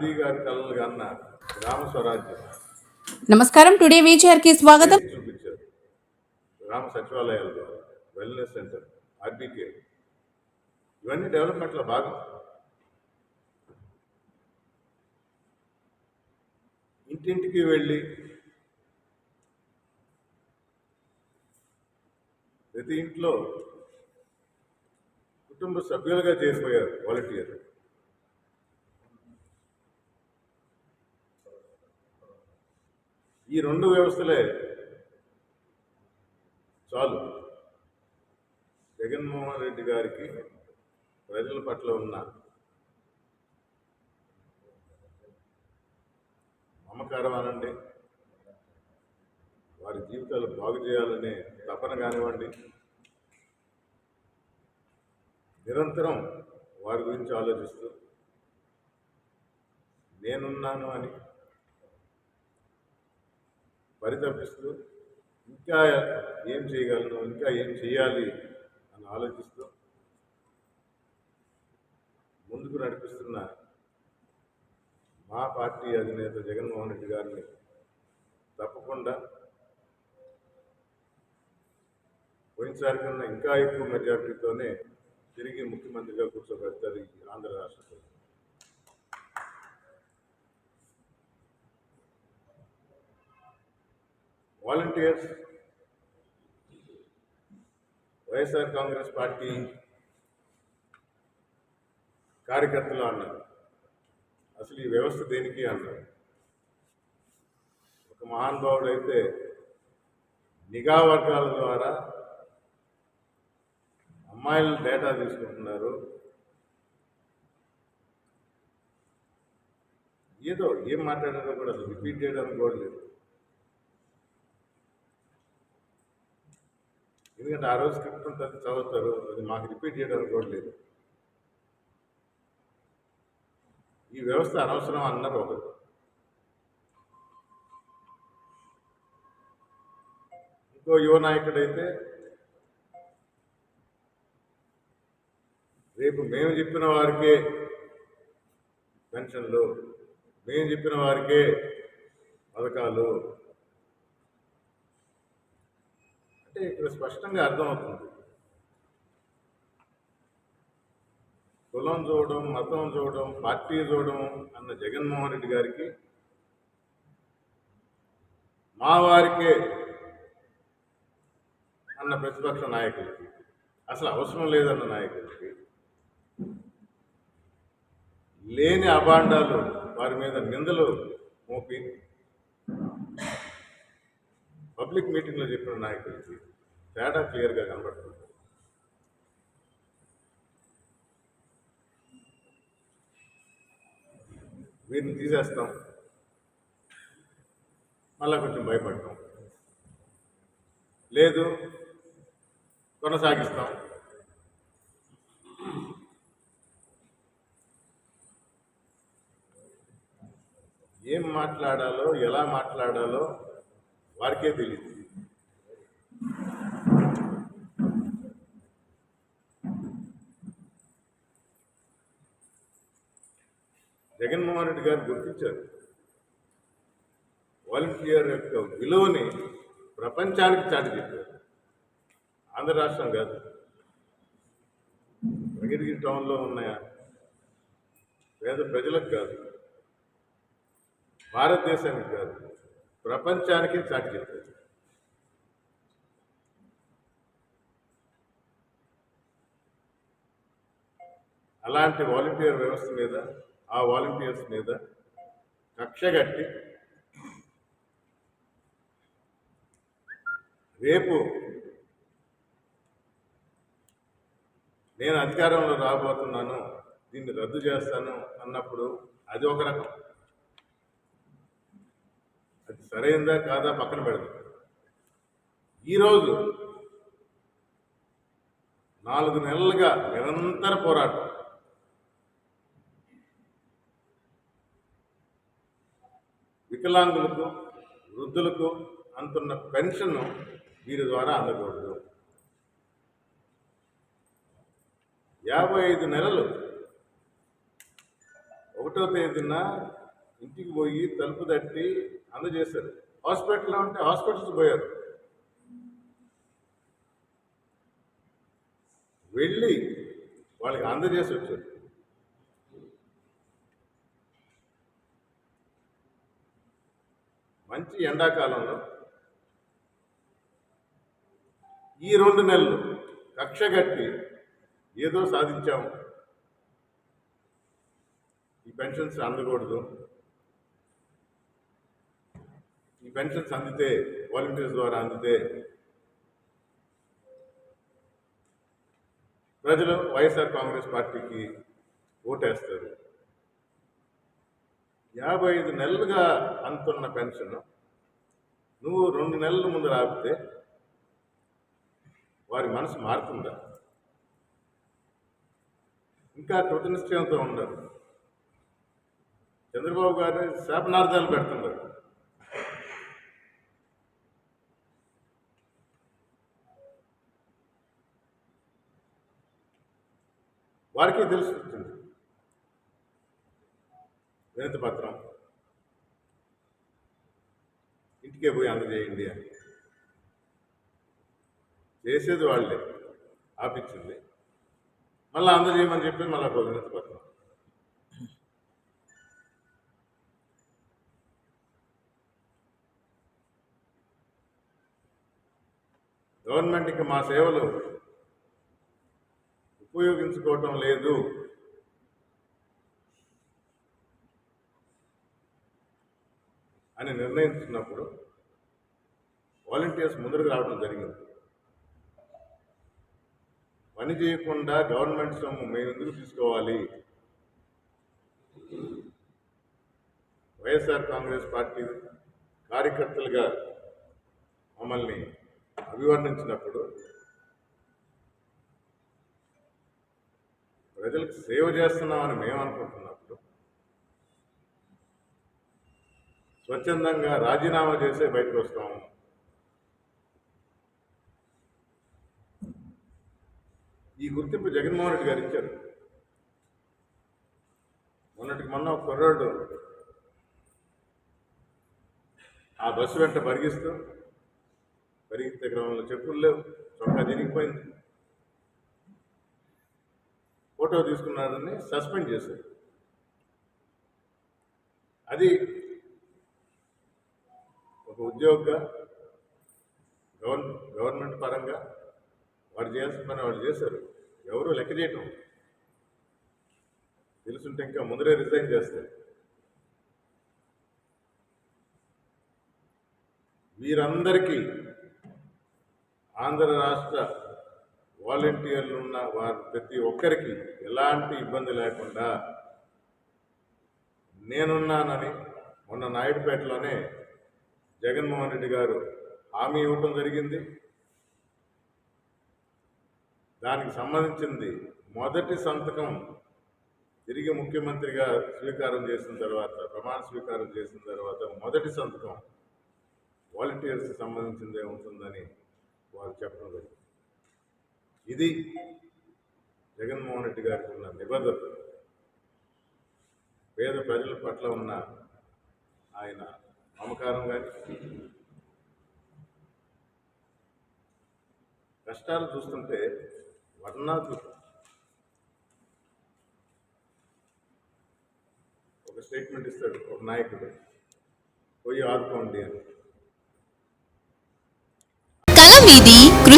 గాంధీ గారి కలలు కన్న గ్రామ స్వరాజ్యం నమస్కారం. టుడే వీచర్కి స్వాగతం. చూపించారు. గ్రామ సచివాలయాల ద్వారా వెల్నెస్ సెంటర్ ఆర్బీకే ఇవన్నీ డెవలప్మెంట్లో భాగం. ఇంటింటికి వెళ్ళి ప్రతి ఇంట్లో కుటుంబ సభ్యులుగా చేరిపోయారు వాలంటీర్ ఈ రెండు వ్యవస్థలే చాలు. జగన్మోహన్ రెడ్డి గారికి ప్రజల పట్ల ఉన్న మమకారం అనండి. వారి జీవితాలు బాగు చేయాలనే తపన కానివ్వండి. నిరంతరం వారి గురించి ఆలోచిస్తూ నేనున్నాను అని పరితపిస్తూ ఇంకా ఏం చేయగలను ఇంకా ఏం చేయాలి అని ఆలోచిస్తూ ముందుకు నడిపిస్తున్న మా పార్టీ అధినేత జగన్మోహన్ రెడ్డి గారిని తప్పకుండా పోయినసారి కన్నా ఇంకా ఎక్కువ మెజార్టీతోనే తిరిగి ముఖ్యమంత్రిగా కూర్చోబెడతారు ఈ ఆంధ్ర రాష్ట్ర వాలంటీర్స్ వైఎస్ఆర్ కాంగ్రెస్ పార్టీ కార్యకర్తలు అన్నారు. అసలు ఈ వ్యవస్థ దేనికి అన్నారు? ఒక మహానుభావుడు అయితే నిఘా వర్గాల ద్వారా అమ్మాయిల డేటా తీసుకుంటున్నారు. ఏదో ఏం మాట్లాడారో కూడా అసలు రిపీట్ చేయడానికి కూడా లేదు. ఎందుకంటే ఆ రోజు స్క్రిప్ట్ ఉంటుంది చదువుతారు అది మాకు రిపీట్ చేయడానికి కూడా లేదు. ఈ వ్యవస్థ అనవసరం అన్నారు ఒకరు. ఇంకో యువ నాయకుడైతే రేపు మేము చెప్పిన వారికే పెన్షన్లు మేము చెప్పిన వారికే పథకాలు అంటే ఇక్కడ స్పష్టంగా అర్థమవుతుంది. కులం చూడడం మతం చూడడం పార్టీ చూడడం అన్న జగన్మోహన్ రెడ్డి గారికి మా వారికే అన్న ప్రతిపక్ష నాయకులకి అసలు అవసరం లేదన్న నాయకులకి లేని అభాండాలు వారి మీద నిందలు మోపి పబ్లిక్ మీటింగ్లో చెప్పిన నాయకులకి తేడా క్లియర్గా కనబడుతుంది. వీరిని తీసేస్తాం. మళ్ళీ కొంచెం భయపడతాం. లేదు కొనసాగిస్తాం. ఏం మాట్లాడాలో ఎలా మాట్లాడాలో వారికే తెలియదు జగన్మోహన్ రెడ్డి గారు గుర్తించారు. వాలంటీర్ యొక్క విలువని ప్రపంచానికి చాటి చెప్పారు. ఆంధ్ర రాష్ట్రం కాదు. వెంకటగిరి టౌన్లో ఉన్న పేద ప్రజలకు కాదు. భారతదేశానికి కాదు. ప్రపంచానికి చాటి చెప్పారు అలాంటి వాలంటీర్ వ్యవస్థ మీద ఆ వాలంటీర్స్ మీద కక్ష కట్టి రేపు నేను అధికారంలో రాబోతున్నాను దీన్ని రద్దు చేస్తాను అన్నప్పుడు అది ఒక రకం. సరైందా కాదా పక్కన పెడదాం. ఈరోజు నాలుగు నెలలుగా నిరంతర పోరాటం. వికలాంగులకు వృద్ధులకు అంతున్న పెన్షన్ వీరి ద్వారా అందకూడదు. యాభై ఐదు నెలలు ఒకటో తేదీన ఇంటికి పోయి తలుపు తట్టి అందజేశారు హాస్పిటల్లో ఉంటే హాస్పిటల్స్ పోయారు. వెళ్ళి వాళ్ళకి అందజేసి వచ్చారు. మంచి ఎండాకాలంలో ఈ రెండు నెలలు కక్ష కట్టి ఏదో సాధించాము. ఈ పెన్షన్స్ అందకూడదు. ఈ పెన్షన్స్ అందితే వాలంటీర్స్ ద్వారా అందితే ప్రజలు వైఎస్ఆర్ కాంగ్రెస్ పార్టీకి ఓటేస్తారు. యాభై ఐదు నెలలుగా అందుతున్న పెన్షన్ నువ్వు రెండు నెలల ముందు రాపితే వారి మనసు మారుతుందా? ఇంకా కృతనిశ్చయంతో ఉండరు. చంద్రబాబు గారు శాపనార్థాలు పెడుతున్నారు వారికి తెలుస్తుంది వినతి పత్రం. ఇంటికే పోయి అందజేయండి అని. చేసేది వాళ్ళే. ఆపించింది. మళ్ళీ అందజేయమని చెప్పి మళ్ళీ ఒక వినతి పత్రం. గవర్నమెంట్ మా సేవలు ఉపయోగించుకోవటం లేదు. అని నిర్ణయించినప్పుడు వాలంటీర్స్ ముందుకు రావడం జరిగింది. పని చేయకుండా గవర్నమెంట్ సొమ్ము మేము ఎందుకు తీసుకోవాలి? వైఎస్ఆర్ కాంగ్రెస్ పార్టీ కార్యకర్తలుగా మమ్మల్ని అభివర్ణించినప్పుడు ప్రజలకు సేవ చేస్తున్నామని మేము అనుకుంటున్నప్పుడు స్వచ్ఛందంగా రాజీనామా చేసే బయటకు వస్తాము. ఈ గుర్తింపు జగన్మోహన్ రెడ్డి గారు ఇచ్చారు. మొన్నటికి మొన్న ఒక కుర్రాడు ఆ బస్సు వెంట పరిగిస్తూ పరిగెత్తే క్రమంలో చెప్పులు లేవు చొక్కా తిరిగిపోయింది ఫోటో తీసుకున్నారని సస్పెండ్ చేశారు. అది ఒక ఉద్యోగ గవర్న గవర్నమెంట్ పరంగా వాడు చేయాల్సిన పని వాళ్ళు చేశారు. ఎవరు లెక్క చేయటం తెలుసుంటే ఇంకా ముందరే రిజైన్ చేస్తారు. వీరందరికీ ఆంధ్ర రాష్ట్ర వాలంటీర్లు ఉన్న వారు ప్రతి ఒక్కరికి ఎలాంటి ఇబ్బంది లేకుండా నేనున్నానని మొన్న నాయుడుపేటలోనే జగన్మోహన్ రెడ్డి గారు హామీ ఇవ్వటం జరిగింది. దానికి సంబంధించింది మొదటి సంతకం తిరిగి ముఖ్యమంత్రిగా స్వీకారం చేసిన తర్వాత ప్రమాణ స్వీకారం చేసిన తర్వాత మొదటి సంతకం వాలంటీర్స్కి సంబంధించిందే ఉంటుందని వారు చెప్పడం జరిగింది. ఇది జగన్మోహన్ రెడ్డి గారికి ఉన్న నిబద్ధత. పేద ప్రజల పట్ల ఉన్న ఆయన మమకారం కానీ కష్టాలు చూస్తుంటే వర్ణాతృతం ఒక స్టేట్మెంట్ ఇస్తాడు ఒక నాయకుడు పోయి ఆదుకోండి అని కల మీది